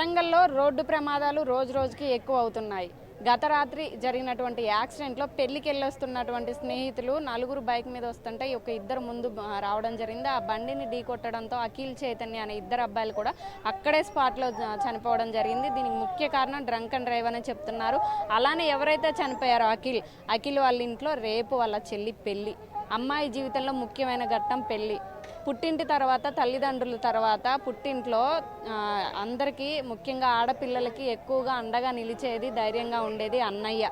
వరంగల్లో రోడ్డు ప్రమాదాలు రోజు రోజుకి ఎక్కువ అవుతున్నాయి. గత రాత్రి జరిగినటువంటి యాక్సిడెంట్లో పెళ్ళికి వెళ్ళొస్తున్నటువంటి స్నేహితులు నలుగురు బైక్ మీద వస్తుంటే ఒక ఇద్దరు ముందు రావడం జరిగింది. ఆ బండిని ఢీకొట్టడంతో అఖిల్ చైతన్య అనే ఇద్దరు అబ్బాయిలు కూడా అక్కడే స్పాట్లో చనిపోవడం జరిగింది. దీనికి ముఖ్య కారణం డ్రంక్ అండ్ డ్రైవ్ అని చెప్తున్నారు. అలానే ఎవరైతే చనిపోయారో అఖిల్ అఖిల్ వాళ్ళ ఇంట్లో రేపు వాళ్ళ చెల్లి పెళ్ళి అమ్మాయి జీవితంలో ముఖ్యమైన ఘట్టం పెళ్ళి పుట్టింటి తర్వాత తల్లిదండ్రుల తర్వాత పుట్టింట్లో అందరికీ ముఖ్యంగా ఆడపిల్లలకి ఎక్కువగా అండగా నిలిచేది ధైర్యంగా ఉండేది అన్నయ్య.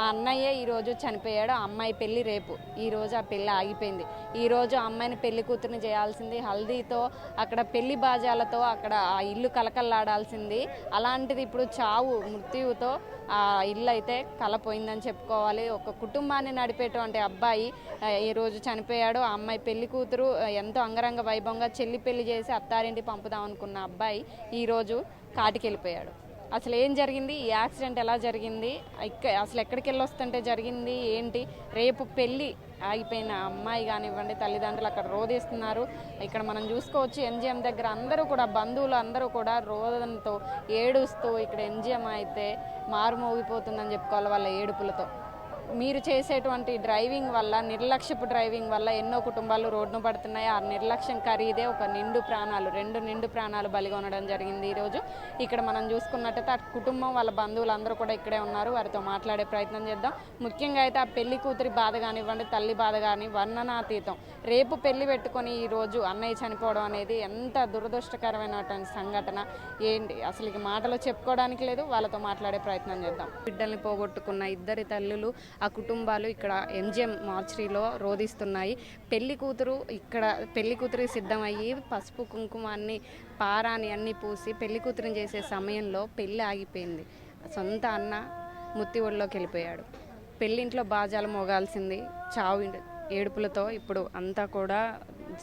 ఆ అన్నయ్య ఈరోజు చనిపోయాడు ఆ అమ్మాయి పెళ్ళి రేపు. ఈరోజు ఆ పెళ్ళి ఆగిపోయింది. ఈరోజు ఆ అమ్మాయిని పెళ్ళి కూతురుని చేయాల్సింది హల్దీతో అక్కడ పెళ్ళి బాజాలతో అక్కడ ఆ ఇల్లు కలకల్లాడాల్సింది. అలాంటిది ఇప్పుడు చావు మృత్యువుతో ఆ ఇల్లు అయితే కలపోయిందని చెప్పుకోవాలి. ఒక కుటుంబాన్ని నడిపేటువంటి అబ్బాయి ఈరోజు చనిపోయాడు. ఆ అమ్మాయి పెళ్ళి కూతురు ఎంతో అంగరంగ వైభవంగా చెల్లి పెళ్ళి చేసి అత్తారింటి పంపుదాం అనుకున్న అబ్బాయి ఈరోజు కాటికి వెళ్ళిపోయాడు అసలు ఏం జరిగింది? ఈ యాక్సిడెంట్ ఎలా జరిగింది? అసలు ఎక్కడికి వెళ్ళొస్తుంటే జరిగింది? ఏంటి? రేపు పెళ్ళి ఆగిపోయిన అమ్మాయి కానివ్వండి తల్లిదండ్రులు అక్కడ రోధిస్తున్నారు. ఇక్కడ మనం చూసుకోవచ్చు ఎంజిఎం దగ్గర అందరూ కూడా బంధువులు అందరూ కూడా రోదంతో ఏడుస్తూ ఇక్కడ ఎంజిఎం అయితే మారుమోగిపోతుందని చెప్పుకోవాలి వాళ్ళ ఏడుపులతో. మీరు చేసేటువంటి డ్రైవింగ్ వల్ల నిర్లక్ష్యపు డ్రైవింగ్ వల్ల ఎన్నో కుటుంబాలు రోడ్డున పడుతున్నాయి. ఆ నిర్లక్ష్యం ఖరీదే ఒక నిండు ప్రాణాలు రెండు నిండు ప్రాణాలు బలిగొనడం జరిగింది ఈరోజు. ఇక్కడ మనం చూసుకున్నట్టయితే ఆ కుటుంబం వాళ్ళ బంధువులు అందరూ కూడా ఇక్కడే ఉన్నారు. వారితో మాట్లాడే ప్రయత్నం చేద్దాం. ముఖ్యంగా అయితే ఆ పెళ్ళి కూతురి బాధ కానివ్వండి తల్లి బాధ కానీ వర్ణనాతీతం. రేపు పెళ్ళి పెట్టుకొని ఈ రోజు అన్నయ్య చనిపోవడం అనేది ఎంత దురదృష్టకరమైనటువంటి సంఘటన. ఏంటి? అసలు ఇక మాటలు చెప్పుకోవడానికి లేదు. వాళ్ళతో మాట్లాడే ప్రయత్నం చేద్దాం. బిడ్డల్ని పోగొట్టుకున్న ఇద్దరి తల్లులు ఆ కుటుంబాలు ఇక్కడ ఎంజిఎం మార్చరీలో రోధిస్తున్నాయి. పెళ్ళి కూతురు ఇక్కడ పెళ్ళి కూతురికి సిద్ధమయ్యి పసుపు కుంకుమాన్ని పారాని అన్ని పూసి పెళ్ళి కూతురిని చేసే సమయంలో పెళ్ళి ఆగిపోయింది. సొంత అన్న ముత్తి ఒడిలోకి వెళ్ళిపోయాడు. పెళ్ళింట్లో బాజాలు మోగాల్సింది చావు ఏడుపులతో ఇప్పుడు అంతా కూడా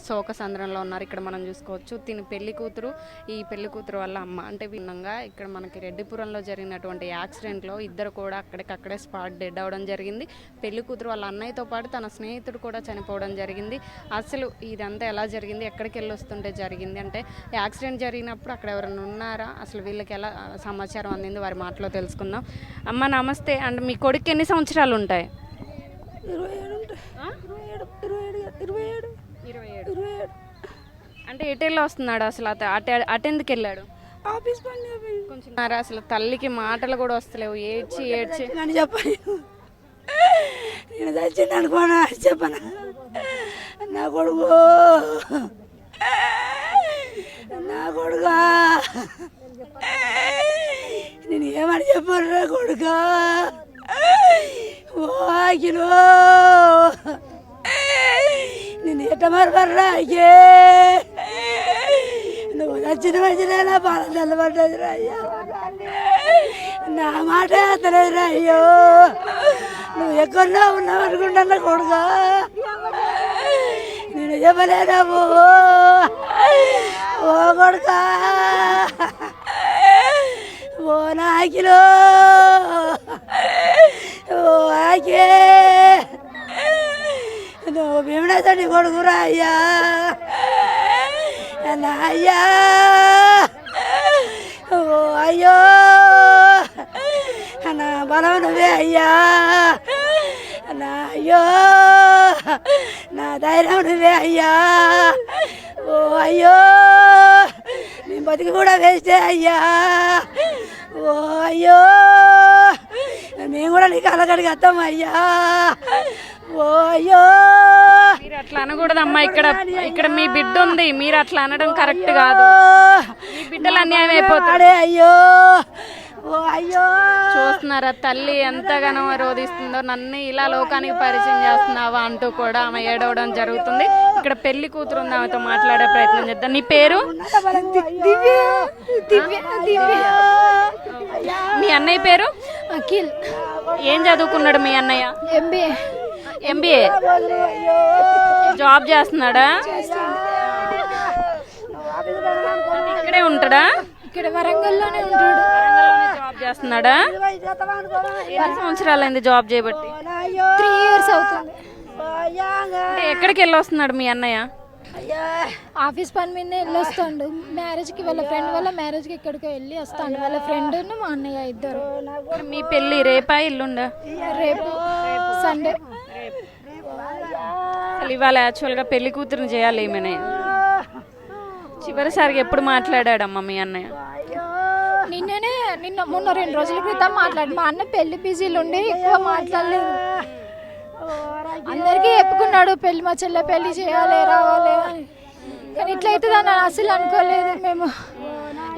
శోక సంద్రంలో ఉన్నారు. ఇక్కడ మనం చూసుకోవచ్చు. తిని పెళ్ళి కూతురు ఈ పెళ్ళి కూతురు వల్ల అమ్మ. అంటే భిన్నంగా ఇక్కడ మనకి రెడ్డిపురంలో జరిగినటువంటి యాక్సిడెంట్లో ఇద్దరు కూడా అక్కడికక్కడే స్పాట్ డెడ్ అవడం జరిగింది. పెళ్ళి కూతురు వాళ్ళ అన్నయ్యతో పాటు తన స్నేహితుడు కూడా చనిపోవడం జరిగింది. అసలు ఇదంతా ఎలా జరిగింది? ఎక్కడికి వెళ్ళి వస్తుంటే జరిగింది? అంటే యాక్సిడెంట్ జరిగినప్పుడు అక్కడ ఎవరైనా ఉన్నారా? అసలు వీళ్ళకి ఎలా సమాచారం అందింది? వారి మాటలో తెలుసుకుందాం. అమ్మ నమస్తే. అండ్ మీ కొడుకు ఎన్ని సంవత్సరాలు ఉంటాయి? ఇరవై ఏడు ఉంటాయి ఇరవై ఏడు ఇరవై ఏడు ఇరవై ఏడు ఇరవై ఏడు. ఇరవై ఏడు. అంటే ఎటు వెళ్ళి వస్తున్నాడు అసలు అటు అటెందుకు వెళ్ళాడు? ఆఫీస్ పని కొంచెం అసలు తల్లికి మాటలు కూడా వస్తలేవు. ఏడ్చి ఏడ్చి. నన్ను చెప్పని. నేను చచ్చింది అనుకోనా చెప్పనా. నా కొడుకు. నా కొడుకా. నేను ఏమని చెప్పాను కొడుకా? వాకిలో నేను ఎట్ట మరపర్రాకే నువ్వు నచ్చిన మంచిదే నా పాల తెల్లబడ్డది రాయ్యా నా మాట అతలేదు అయ్యో. నువ్వు ఎక్కడో ఉన్నావు అనుకుంటున్నా కొడుగా నేను చెప్పలేదాము ఓ కొడుకా. ఓ నాకిలో ఓ ఆకే నువ్వు కొడుకురా అయ్యా. అయ్యా. ఓ అయ్యో. నా బలం నువ్వే అయ్యా. నా అయ్యో. నా ధైర్యం నువ్వే అయ్యా. ఓ అయ్యో. నీ బతికి కూడా వేస్తే అయ్యా. ఓ అయ్యో. మేము కూడా నీకు అలగడికి అయ్యా. ఓ అయ్యో మీరు అట్లా అనకూడదమ్మా ఇక్కడ ఇక్కడ మీ బిడ్డ ఉంది. మీరు అట్లా అనడం కరెక్ట్ కాదు. మీ బిడ్డలు అన్యాయం అయిపోతాడు అయ్యో ఓ అయ్యో! చూస్తున్నారా తల్లి ఎంతగానో రోధిస్తుందో నన్ను ఇలా లోకానికి పరిచయం చేస్తున్నావా అంటూ కూడా ఆమె ఏడవడం జరుగుతుంది. ఇక్కడ పెళ్ళి కూతురు ఉంది ఆమెతో మాట్లాడే ప్రయత్నం చేద్దాం. నీ పేరు? దివ్య దివ్య దివ్య. మీ అన్నయ్య పేరు? అఖిల్. ఏం చదువుకున్నాడు మీ అన్నయ్య? ఎంబీఏ. ఎంబీఏ జాబ్ చేస్తున్నాడా? ఇక్కడే ఉంటాడా? ఇక్కడ వరంగల్లోనే ఉంటాడు. జాబ్ చేస్తున్నాడా? ఎన్ని సంవత్సరాలైంది జాబ్ చేయబట్టి? త్రీ ఇయర్స్ అవుతుంది. ఎక్కడికి వెళ్ళి వస్తున్నాడు మీ అన్నయ్య? ఆఫీస్ పని మీద వెళ్ళొస్తాడు. మ్యారేజ్కి వాళ్ళ ఫ్రెండ్ వాళ్ళ మ్యారేజ్కి ఇక్కడికి వెళ్ళి వస్తాడు. వాళ్ళ ఫ్రెండ్ మా అన్నయ్య ఇద్దరు. మీ పెళ్ళి రేపా ఇల్లుండా రేపు. సండే అసలు ఇవాళ యాక్చువల్గా పెళ్ళి కూతురుని చేయాలి ఏమైనా చివరిసారిగా ఎప్పుడు మాట్లాడాడమ్మా మీ అన్నయ్య? నిన్ననే నిన్న మొన్న రెండు రోజుల క్రితం మాట్లాడు మా అన్న పెళ్ళి బిజీలు ఉండి ఎక్కువ మాట్లాడలేదు. అందరికీ చెప్పుకున్నాడు పెళ్ళి మా చెల్లె పెళ్ళి చేయాలి రావాలి అని. కానీ ఇట్లా అవుతుందని అసలు అనుకోలేదు మేము.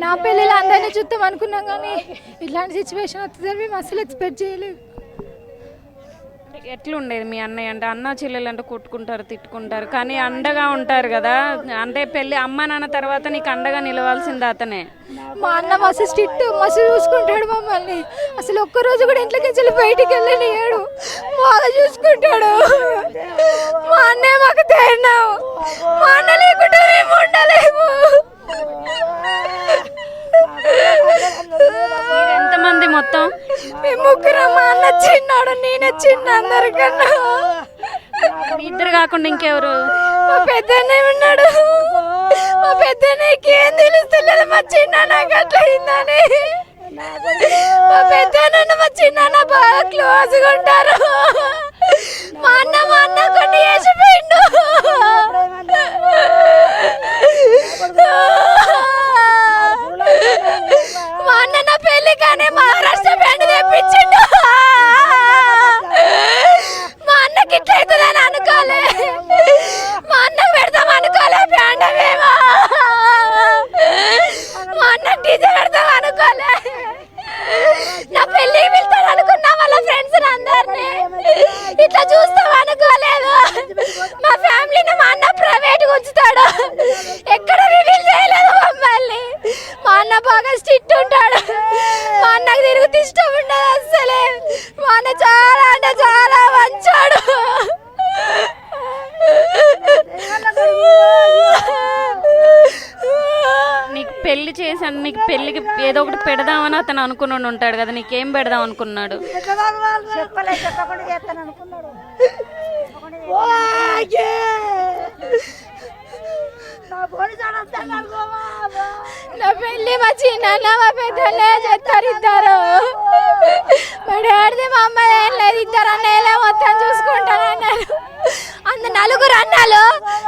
నా పెళ్ళిలో అందరినీ చూద్దాం అనుకున్నాం కానీ ఇట్లాంటి సిచ్యువేషన్ వస్తుందని మేము అసలు ఎక్స్పెక్ట్ చేయలేదు. ఎట్లుండేది మీ అన్నయ్య అంటే అన్న చెల్లెలు అంటే కొట్టుకుంటారు తిట్టుకుంటారు కానీ అండగా ఉంటారు కదా. అంటే పెళ్ళి అమ్మ నాన్న తర్వాత నీకు అండగా నిలవాల్సింది అతనే. మా అన్న మస్తు స్ట్రిక్ట్ మస్తు చూసుకుంటాడు మమ్మల్ని. అసలు ఒక్క రోజు కూడా ఇంట్లోకి వెళ్ళి బయటికి వెళ్ళనియాడు బాగా చూసుకుంటాడు. మా అన్నయ్య మాకు తేరినావు. మా అన్న లేకుండా మేము ఉండలేము. మొత్తం మేము ముగ్గురం మా అన్న చిన్నాడు నేనే చిన్న అందరికన్నా. మీ ఇద్దరు కాకుండా ఇంకెవరు? మా పెద్దనే ఉన్నాడు. మా పెద్దనేకి ఏం తెలుస్తలేదు. మా చిన్న నాకు అట్లా అయిందని. మా పెద్దనన్న మా చిన్న బాగా క్లోజ్గా ఉంటారు. మా అన్న మా అన్న కొన్ని చేసిపోయిండు మా అన్న నా పెళ్ళి కానీ మహారాష్ట్ర బ్యాండ్ తెప్పించిండు మా అన్నకి ఇట్లా అవుతుందని అనుకోలే మా అన్న పెడతాం అనుకోలే బ్యాండ్ మేము మా అన్న డీజే పెడతాం అనుకోలే నా పెళ్ళికి వెళ్తాను అనుకున్నా వాళ్ళ ఫ్రెండ్స్ అందరినీ ఇట్లా చూస్తాం అనుకోలేదు మా ఫ్యామిలీని మా అన్న ప్రైవేట్ ఉంచుతాడు ఎక్కడ రివీల్ చేయలేదు మమ్మల్ని మా అన్న బాగా స్ట్రిక్ట్ ఉంటాడు మా అన్నకు తిరుగుతూ ఇష్టం ఉండదు అసలే మా అన్న చాలా అంటే చాలా మంచాడు నీకు పెళ్ళి చేశాను నీకు పెళ్ళికి ఏదో ఒకటి పెడదామని అతను అనుకుని ఉంటాడు కదా నీకేం పెడదాం అనుకున్నాడు? చెప్పలే చెప్పకుండా చేస్తాను అనుకున్నాడు. ఓకే. నా పెళ్ళి మా చిన్న మా పెద్దలే చేస్తారు ఇద్దరు. మా డాడీ మా అమ్మ ఏం లేదు ఇద్దరు అన్నయ్యలే మొత్తం చూసుకుంటారు అన్నారు అందు నలుగురు అన్నాలు.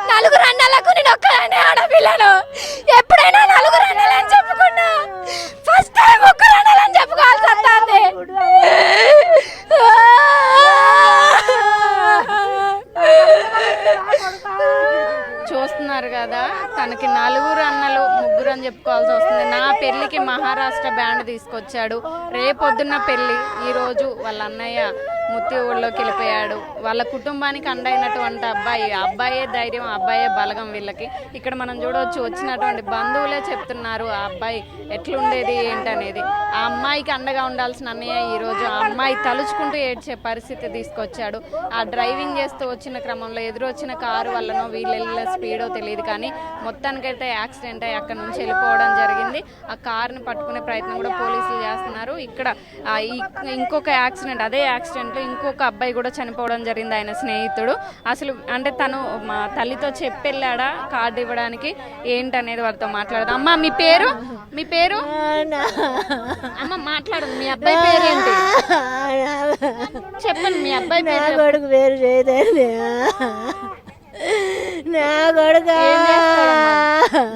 నలుగురు అన్నాలకు నేను ఒక్కదాన్ని ఆడపిల్లను. ఎప్పుడైనా నలుగురు అన్నలని చెప్పుకున్నా. ఫస్ట్ టైం ముగ్గురు అని చెప్పుకోవాల్సి వస్తుంది. చూస్తున్నారు కదా తనకి నలుగురు అన్నలు ముగ్గురు అని చెప్పుకోవాల్సి వస్తుంది. నా పెళ్ళికి మహారాష్ట్ర బ్యాండ్ తీసుకొచ్చాడు. రేపొద్దున్న పెళ్ళి ఈరోజు వాళ్ళ అన్నయ్య ముత్తి ఊళ్ళోకి వెళ్ళిపోయాడు. వాళ్ళ కుటుంబానికి అండైనటువంటి అబ్బాయి అబ్బాయే ధైర్యం ఆ అబ్బాయే బలగం వీళ్ళకి. ఇక్కడ మనం చూడవచ్చు వచ్చినటువంటి బంధువులే చెప్తున్నారు ఆ అబ్బాయి ఎట్లుండేది ఏంటనేది? ఆ అమ్మాయికి అండగా ఉండాల్సిన అన్నయ్య ఈరోజు ఆ అమ్మాయి తలుచుకుంటూ ఏడ్చే పరిస్థితి తీసుకొచ్చాడు. ఆ డ్రైవింగ్ చేస్తూ వచ్చిన క్రమంలో ఎదురొచ్చిన కారు వల్లనో వీళ్ళ స్పీడో తెలియదు కానీ మొత్తానికైతే యాక్సిడెంట్ అయ్యి అక్కడ నుంచి వెళ్ళిపోవడం జరిగింది. ఆ కారుని పట్టుకునే ప్రయత్నం కూడా పోలీసులు చేస్తున్నారు. ఇక్కడ ఇంకొక యాక్సిడెంట్ అదే యాక్సిడెంట్ యాక్సిడెంట్లో ఇంకొక అబ్బాయి కూడా చనిపోవడం జరిగింది ఆయన స్నేహితుడు. అసలు అంటే తను మా తల్లితో చెప్పెళ్ళాడా కార్డు ఇవ్వడానికి ఏంటనేది వారితో మాట్లాడదాం. అమ్మ మీ పేరు? మీ పేరు? అమ్మ మాట్లాడు మీ అబ్బాయి పేరేంటి చెప్పండి మీ అబ్బాయి పేరు పేరు నా కొడుకు?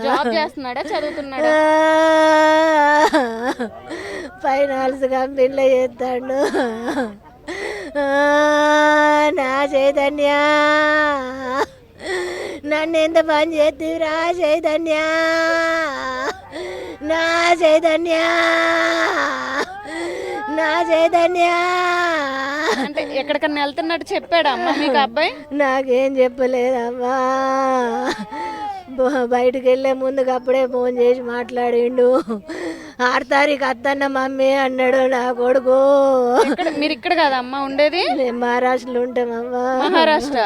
జాబ్ చేస్తున్నాడా చదువుతున్నాడా? ఫైనాన్స్ కంపెనీలో చేస్తాడు. నా చైతన్య. నన్ను ఎంత పని చేతివిరా చైతన్య. నా చైతన్య. నా చైతన్య. అంటే ఎక్కడికన్నా వెళ్తున్నట్టు చెప్పాడా అమ్మ మీకు అబ్బాయి? నాకేం చెప్పలేదమ్మా. బయటికి వెళ్ళే ముందుకు అప్పుడే ఫోన్ చేసి మాట్లాడిండు. ఆరు తారీఖు అత్తన్న మమ్మీ అన్నాడు నా కొడుకు. మీరు ఇక్కడ కదా అమ్మ ఉండేది? మేము మహారాష్ట్రలో ఉంటామమ్మా మహారాష్ట్ర.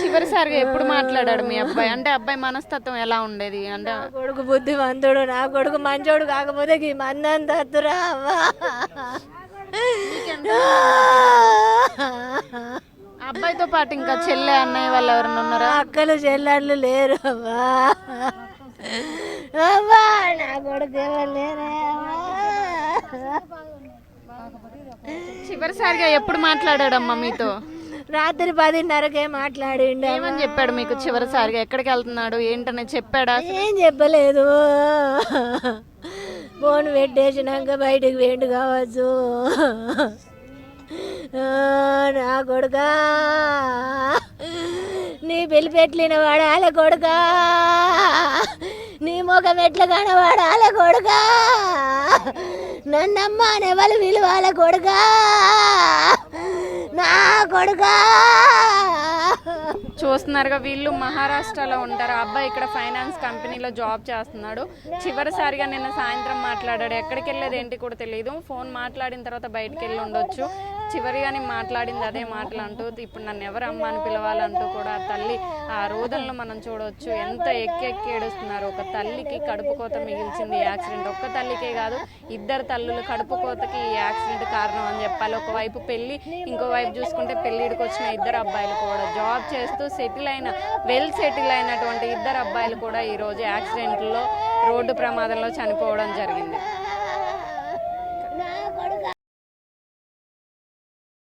చివరిసారిగా ఎప్పుడు మాట్లాడాడు మీ అబ్బాయి? అంటే అబ్బాయి మనస్తత్వం ఎలా ఉండేది? అంటే కొడుకు బుద్ధిమంతుడు నా కొడుకు మంచోడు కాకపోతే ఈ అవ్వా ఆ అబ్బాయితో పాటు ఇంకా చెల్లె అన్నయ్య వాళ్ళు ఎవరైనా ఉన్నారా? అక్కలు చెల్లెళ్ళు లేరు అమ్మా. అమ్మా నా కొడుకు. చివరిసారిగా ఎప్పుడు మాట్లాడాడమ్మా మీతో? రాత్రి పదిన్నరకే మాట్లాడిండు ఏమని చెప్పాడు మీకు చివరిసారిగా? ఎక్కడికి వెళ్తున్నాడు? ఏంటని చెప్పాడా ఏం చెప్పలేదు. ఫోన్ పెట్టేసినాక బయటికి వేండు కావచ్చు. నా కొడుకా. నీ పెళ్ళి పెట్టిన వాడాల కొడుకా? నీ ముఖం ఎట్లా కనబడాలి కొడుకా? నన్నమ్మ నెవలు విలువాల కొడుకా? నా కొడుకా? చూస్తున్నారుగా వీళ్ళు మహారాష్ట్రలో ఉంటారు. అబ్బాయి ఇక్కడ ఫైనాన్స్ కంపెనీలో జాబ్ చేస్తున్నాడు. చివరిసారిగా నిన్న సాయంత్రం మాట్లాడాడు. ఎక్కడికి వెళ్ళేది ఏంటి కూడా తెలియదు. ఫోన్ మాట్లాడిన తర్వాత బయటికి వెళ్ళి ఉండొచ్చు. చివరిగానే మాట్లాడింది అదే మాటలు అంటూ ఇప్పుడు నన్ను ఎవరు అమ్మ అని పిలవాలంటూ కూడా ఆ తల్లి ఆ రోజుల్లో మనం చూడవచ్చు ఎంత ఎక్కెక్కి ఏడుస్తున్నారు. ఒక తల్లికి కడుపు కోత మిగిల్చింది యాక్సిడెంట్. ఒక్క తల్లికే కాదు ఇద్దరు తల్లులు కడుపు కోతకి ఈ యాక్సిడెంట్ కారణం అని చెప్పాలి. ఒకవైపు పెళ్ళి ఇంకో వైపు చూసుకుంటే పెళ్ళిడికి వచ్చిన ఇద్దరు అబ్బాయిలు కూడా. జాబ్ చేస్తూ సెటిల్ అయిన వెల్ సెటిల్ అయినటువంటి ఇద్దరు అబ్బాయిలు కూడా ఈరోజు యాక్సిడెంట్లో రోడ్డు ప్రమాదంలో చనిపోవడం జరిగింది.